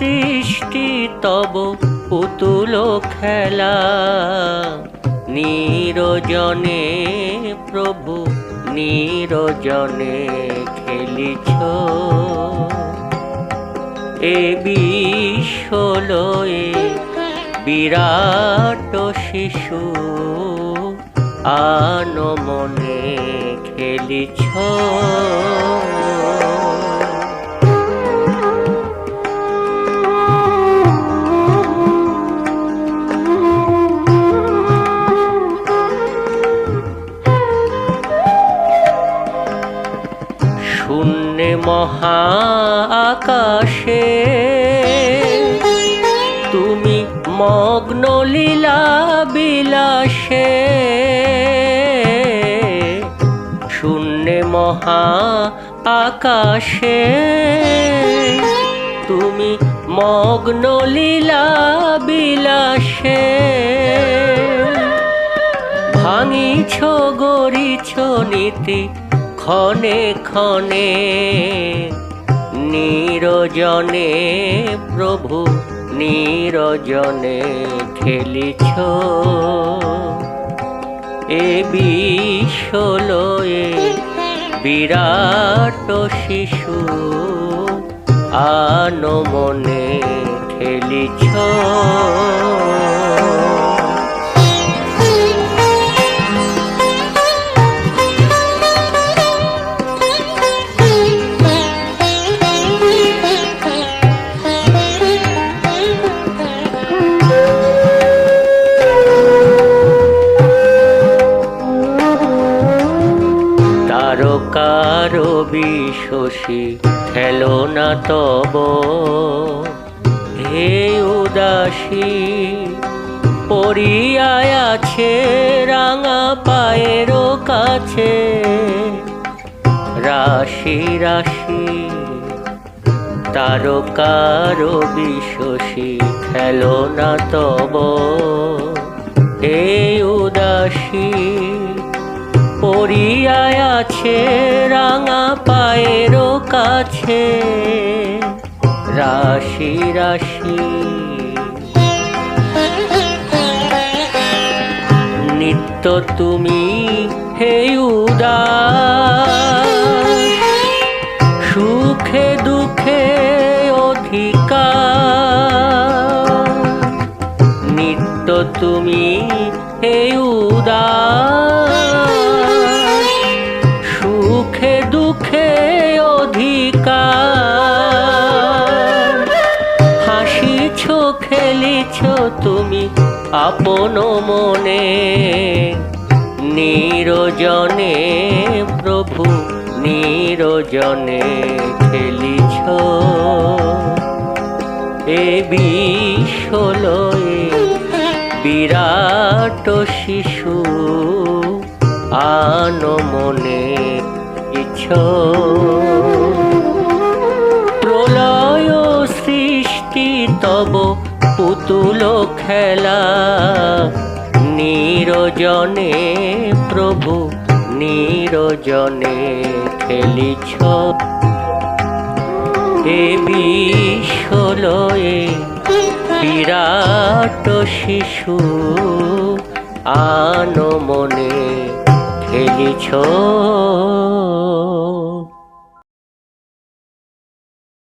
সৃষ্টি তব পুতুল খেলা। নিরজনে প্রভু, নিরজনে খেলিছ। এ বিশ্বলয়ে বিরাট শিশু আনো মনে খেলিছ। আকাশে তুমি মগ্ন লীলা বিলাসে। শূন্যে মহা আকাশে। তুমি মগ্ন লীলা বিলাসে। ভাঙিছ গরিছ নীতি ক্ষণে ক্ষণে। নিরজনে প্রভু নিরজনে খেলিছ। এ বিশ্বলয়ে বিরাট শিশু আনমনে খেলিছ। তারকার বিশোষী খেলো না তব। হে উদাসী, পরিয়ায় আছে রাঙা পায়ের কাছে। রাশি রাশি, তারকার বিশোষী খেলো না তব। হে উদাসী পরিয়ায় আছে রাঙা পায়ের কাছে। রাশি রাশি। নিত্য তুমি হে উদাস, সুখে দুঃখে অধিকার। নিত্য তুমি হে উদাস তুমি আপন মনে নিরজনে প্রভু নিরজনে খেলিছ। এ বিশ্বলয়ে বিরাট শিশু আনো মনে ইচ্ছ। প্রলয় সৃষ্টি তব পুতুল খেলা। নিরজনে প্রভু নিরজনে খেলিছ। এ বিশ্বলয়ে বিরাট শিশু আনো মনে খেলিছ।